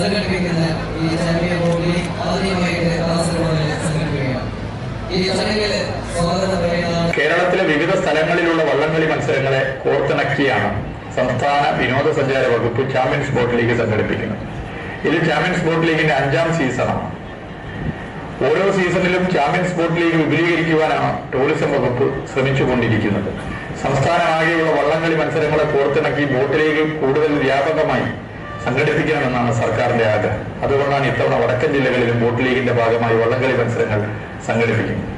സംഘടിപ്പിക്കുന്ന ഈ ചാമ്പ്യൻ ബോർഡിൽ ആദ്യമായിട്ട് കാസർഗോഡ് ഈ കേരളത്തിലെ വിവിധ സ്ഥലങ്ങളിലുള്ള വള്ളംകളി മത്സരങ്ങളെ കോർത്തിണക്കിയാണ് സംസ്ഥാന വിനോദസഞ്ചാര വകുപ്പ് ചാമ്പ്യൻസ് ബോട്ട് ലീഗ് സംഘടിപ്പിക്കുന്നത്. ഇത് ചാമ്പ്യൻസ് ബോട്ട് ലീഗിന്റെ അഞ്ചാം സീസണാണ് ഓരോ സീസണിലും ചാമ്പ്യൻസ് ബോട്ട് ലീഗ് വിപുലീകരിക്കുവാനാണ് ടൂറിസം വകുപ്പ് ശ്രമിച്ചുകൊണ്ടിരിക്കുന്നത്. സംസ്ഥാനമാകെയുള്ള വള്ളംകളി മത്സരങ്ങളെ കോർത്തിണക്കി ബോട്ട് ലീഗ് കൂടുതൽ വ്യാപകമായി സംഘടിപ്പിക്കണമെന്നാണ് സർക്കാരിന്റെ ആഗ്രഹം. അതുകൊണ്ടാണ് ഇത്തവണ വടക്കൻ ജില്ലകളിലും ബോട്ട് ലീഗിന്റെ ഭാഗമായി വള്ളംകളി മത്സരങ്ങൾ സംഘടിപ്പിക്കുന്നത്.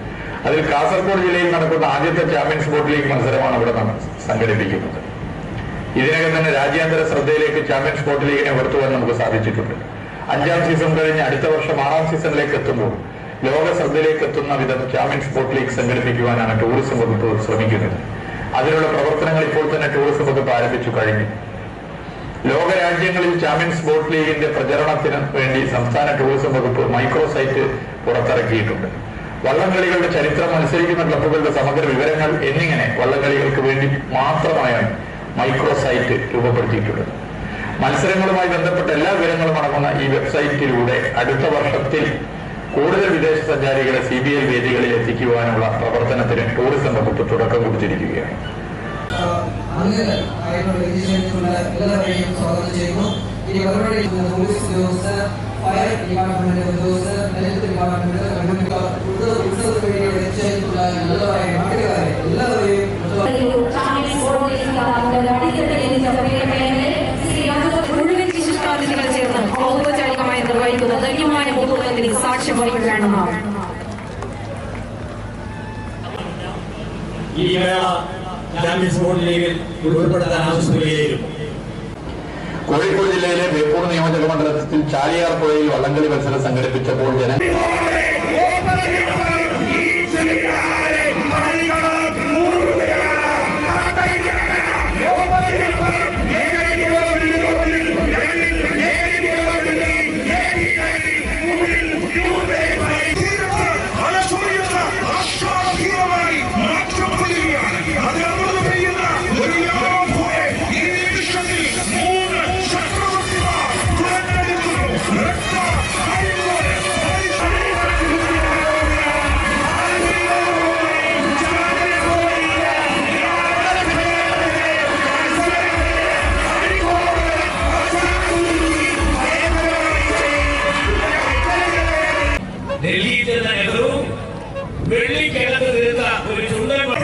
അതിൽ കാസർഗോഡ് ജില്ലയിൽ നടക്കുന്ന ആദ്യത്തെ ചാമ്പ്യൻസ് ബോട്ട് ലീഗ് മത്സരമാണ് ഇവിടെ സംഘടിപ്പിക്കുന്നത്. ഇതിനകം തന്നെ രാജ്യാന്തര ശ്രദ്ധയിലേക്ക് ചാമ്പ്യൻസ് ബോട്ട് ലീഗിനെ ഉയർത്തുവാൻ നമുക്ക് സാധിച്ചിട്ടുണ്ട്. അഞ്ചാം സീസൺ കഴിഞ്ഞ് അടുത്ത വർഷം ആറാം സീസണിലേക്ക് എത്തുമ്പോൾ ലോക ശ്രദ്ധയിലേക്ക് എത്തുന്ന വിധം ചാമ്പ്യൻസ് ബോട്ട് ലീഗ് സംഘടിപ്പിക്കുവാനാണ് ടൂറിസം വകുപ്പ് ശ്രമിക്കുന്നത്. അതിനുള്ള പ്രവർത്തനങ്ങൾ ഇപ്പോൾ തന്നെ ടൂറിസം വകുപ്പ് ആരംഭിച്ചു കഴിഞ്ഞു. ലോക രാജ്യങ്ങളിൽ ചാമ്പ്യൻസ് ബോട്ട് ലീഗിന്റെ പ്രചരണത്തിന് വേണ്ടി സംസ്ഥാന ടൂറിസം വകുപ്പ് മൈക്രോ സൈറ്റ് പുറത്തിറക്കിയിട്ടുണ്ട്. വള്ളംകളികളുടെ ചരിത്രം മത്സരിക്കുന്ന ക്ലബ്ബുകളുടെ സമഗ്ര വിവരങ്ങൾ എന്നിങ്ങനെ വള്ളംകളികൾക്ക് വേണ്ടി മാത്രമായാണ് മൈക്രോസൈറ്റ് രൂപപ്പെടുത്തിയിട്ടുള്ളത് മത്സരങ്ങളുമായി ബന്ധപ്പെട്ട എല്ലാ വിവരങ്ങളും അടങ്ങുന്ന ഈ വെബ്സൈറ്റിലൂടെ അടുത്ത വർഷത്തിൽ കൂടുതൽ വിദേശ സഞ്ചാരികളെ സി ബി ഐ വേദികളിൽ എത്തിക്കുവാനുള്ള പ്രവർത്തനത്തിന് ടൂറിസം വകുപ്പ് തുടക്കം കുറിച്ചിരിക്കുകയാണ്. അംഗങ്ങൾ ആയിട്ടുള്ള രജിസ്ട്രേഷനുള്ള എല്ലാവരെയും സ്വാഗതം ചെയ്യുന്നു ഈ പരിപാടിയിൽ പോലീസ് ഉദ്യോഗസ്ഥർ ഫയർ ഡിപ്പാർട്ട്മെന്റ് ഉദ്യോഗസ്ഥർ ഹെൽത്ത് ഡിപ്പാർട്ട്മെന്റ് ഉത്സവത്തിന് രജിസ്ട്രേഷനുള്ള നല്ലതായ നാട്ടുകാരെ എല്ലാവരെയും ഔപചാരികമായി നിർവഹിക്കുന്ന ധന്യമായ മുഹൂർത്തത്തിന് സാക്ഷ്യം വഹിക്കുകയാണ് ഈ മേള ചാമ്പ്യൻസ് ബോർഡ് ലീഗിൽ ഉൾപ്പെടുത്താൻ ആവശ്യപ്പെടുകയായിരുന്നു കോഴിക്കോട് ജില്ലയിലെ ബേപ്പൂർ നിയോജക മണ്ഡലത്തിൽ ചാലിയാർ പുഴയിൽ വള്ളംകളി മത്സരം സംഘടിപ്പിച്ചപ്പോൾ ജന ഡൽഹിയിൽ ചെന്ന വെള്ളി വെള്ളിക്കിഴങ്ങ് തീർത്ത ഒരു ചുണ്ടൻ